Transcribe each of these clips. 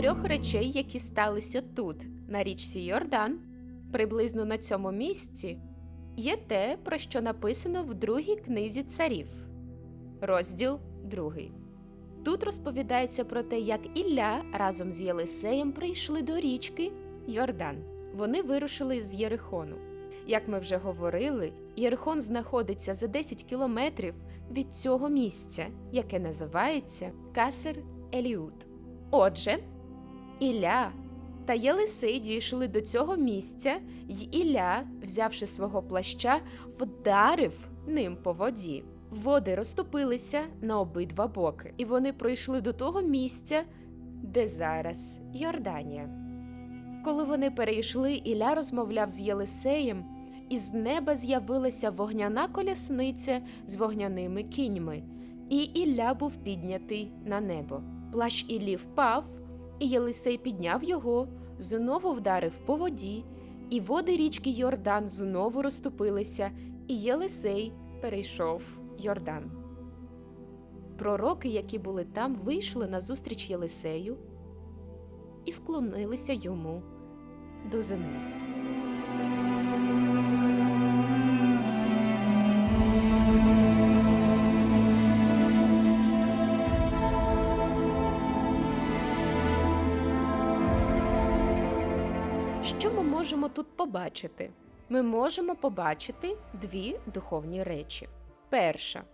трьох речей, які сталися тут, на річці Йордан, приблизно на цьому місці, є те, про що написано в другій книзі царів, розділ 2. Тут розповідається про те, як Ілля разом з Єлисеєм прийшли до річки Йордан. Вони вирушили з Єрихону. Як ми вже говорили, Єрихон знаходиться за 10 кілометрів від цього місця, яке називається Касер Еліут. Отже, Ілля та Єлисей дійшли до цього місця, й Ілля, взявши свого плаща, вдарив ним по воді. Води розтопилися на обидва боки, і вони прийшли до того місця, де зараз Йорданія. Коли вони перейшли, Ілля розмовляв з Єлисеєм, і з неба з'явилася вогняна колясниця з вогняними кіньми, і Ілля був піднятий на небо. Плащ Іллі впав, і Єлисей підняв його, знову вдарив по воді, і води річки Йордан знову розступилися, і Єлисей перейшов Йордан. Пророки, які були там, вийшли назустріч Єлисею і вклонилися йому до землі. Що ми можемо тут побачити? Ми можемо побачити дві духовні речі. Перша.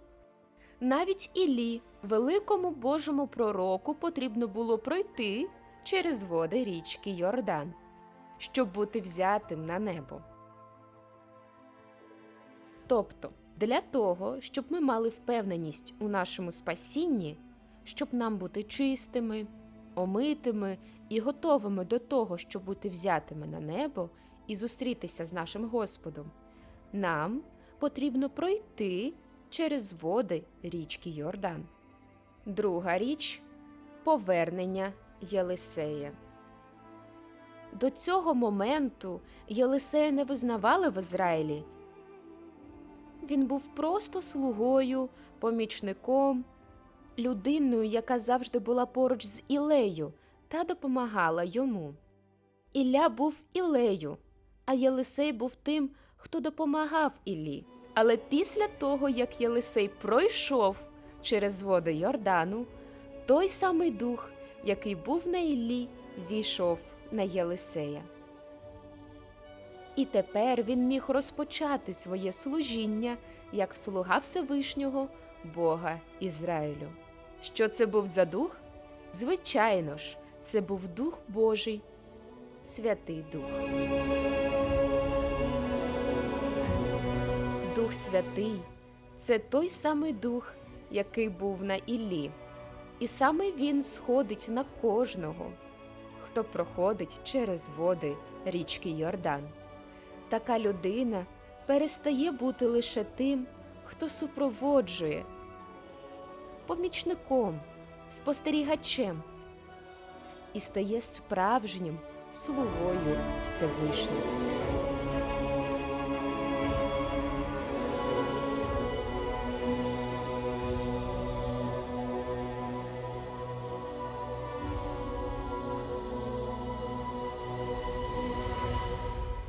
Навіть Іллі, великому Божому пророку, потрібно було пройти через води річки Йордан, щоб бути взятим на небо. Тобто, для того, щоб ми мали впевненість у нашому спасінні, щоб нам бути чистими, омитими і готовими до того, щоб бути взятими на небо і зустрітися з нашим Господом, нам потрібно пройти через води річки Йордан. Друга річ повернення Єлисея. До цього моменту Єлисея не визнавали в Ізраїлі. Він був просто слугою, помічником, людиною, яка завжди була поруч з Ілею та допомагала йому. Ілля був Ілею, а Єлисей був тим, хто допомагав Іллі. Але після того, як Єлисей пройшов через води Йордану, той самий дух, який був на Іллі, зійшов на Єлисея. І тепер він міг розпочати своє служіння як слуга Всевишнього Бога Ізраїлю. Що це був за дух? Звичайно ж, це був Дух Божий, Святий Дух. Дух Святий це той самий дух, який був на Іллі, і саме він сходить на кожного, хто проходить через води річки Йордан. Така людина перестає бути лише тим, хто супроводжує, помічником, спостерігачем і стає справжнім слугою Всевишнього.